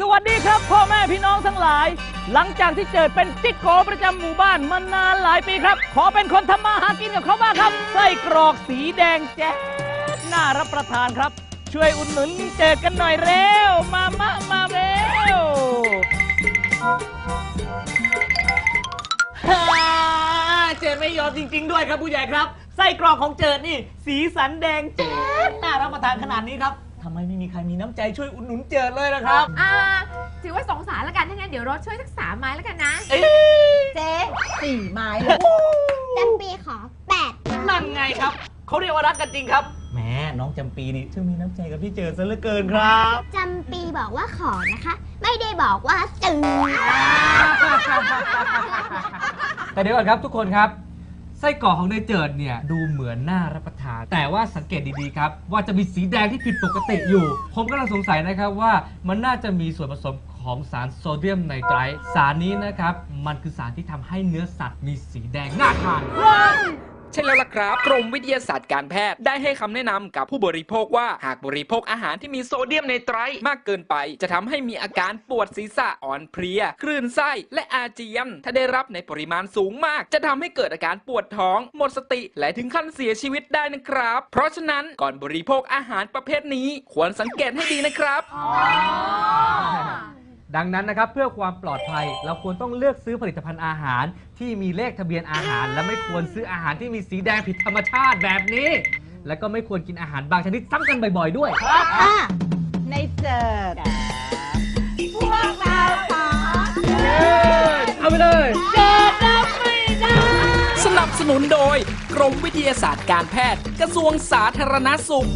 สวัสดีครับพ่อแม่พี่น้องทั้งหลาย หลังจากที่เจิดเป็นจิ๊กโกประจำหมู่บ้านมานานหลายปีครับ ขอเป็นคนทำมาหากินกับเขาบ้างครับไส้กรอกสีแดงแจ๊ดน่ารับประทานครับ ช่วยอุดหนุนเจิดกันหน่อยเร็ว มามามาเร็วฮ่าเจิดไม่ยอมจริง ๆ ด้วยครับผู้ใหญ่ครับไส้กรอกของเจิดนี่ สีสันแดงแจ๊ดน่ารับประทานขนาดนี้ครับ ทำไมไม่มีใครมีน้ำใจช่วยอุดหนุนเจิดเลยล่ะครับ อ่าถือว่าสงสารแล้วกันถ้างั้นเดี๋ยวรถช่วยสักสามไม้แล้วกันนะเอ๊ะเจ๊สี่ไม้เลยจำปีขอแปดนั่นไงครับ เขาเรียกว่ารักกันจริงครับ แหมน้องจำปีนี่ช่างมีน้ำใจกับพี่เจอซะเหลือเกินครับ จำปีบอกว่าขอนะคะ ไม่ได้บอกว่าซื้อแต่เดี๋ยวก่อนครับทุกคนครับ ไส้กรอกของนายเจิดเนี่ยดูเหมือนน่ารับประทาน แต่ว่าสังเกตดีๆครับว่าจะมีสีแดงที่ผิดปกติอยู่ ผมก็ลังสงสัยนะครับว่ามันน่าจะมีส่วนผสมของสารโซเดียมไนไตรท์สารนี้นะครับ มันคือสารที่ทำให้เนื้อสัตว์มีสีแดงน่าทาน ใช่แล้วล่ะครับ กรมวิทยาศาสตร์การแพทย์ได้ให้คำแนะนำกับผู้บริโภคว่าหากบริโภคอาหารที่มีโซเดียมไนไตร์มากเกินไป จะทำให้มีอาการปวดศีรษะอ่อนเพลียคลื่นไส้และอาเจียน ถ้าได้รับในปริมาณสูงมาก จะทำให้เกิดอาการปวดท้อง หมดสติ และถึงขั้นเสียชีวิตได้นะครับ เพราะฉะนั้นก่อนบริโภคอาหารประเภทนี้ควรสังเกตให้ดีนะครับ ดังนั้นนะครับเพื่อความปลอดภัย เราควรต้องเลือกซื้อผลิตภัณฑ์อาหาร ที่มีเลขทะเบียนอาหาร และไม่ควรซื้ออาหารที่มีสีแดงผิดธรรมชาติแบบนี้ แล้วก็ไม่ควรกินอาหารบางชนิดซ้ำกันบ่อยๆ ด้วยอะในเจิดพวกเราขอเอาไปเลยสนับสนุนโดย กรมวิทยาศาสตร์การแพทย์ กระทรวงสาธารณสุข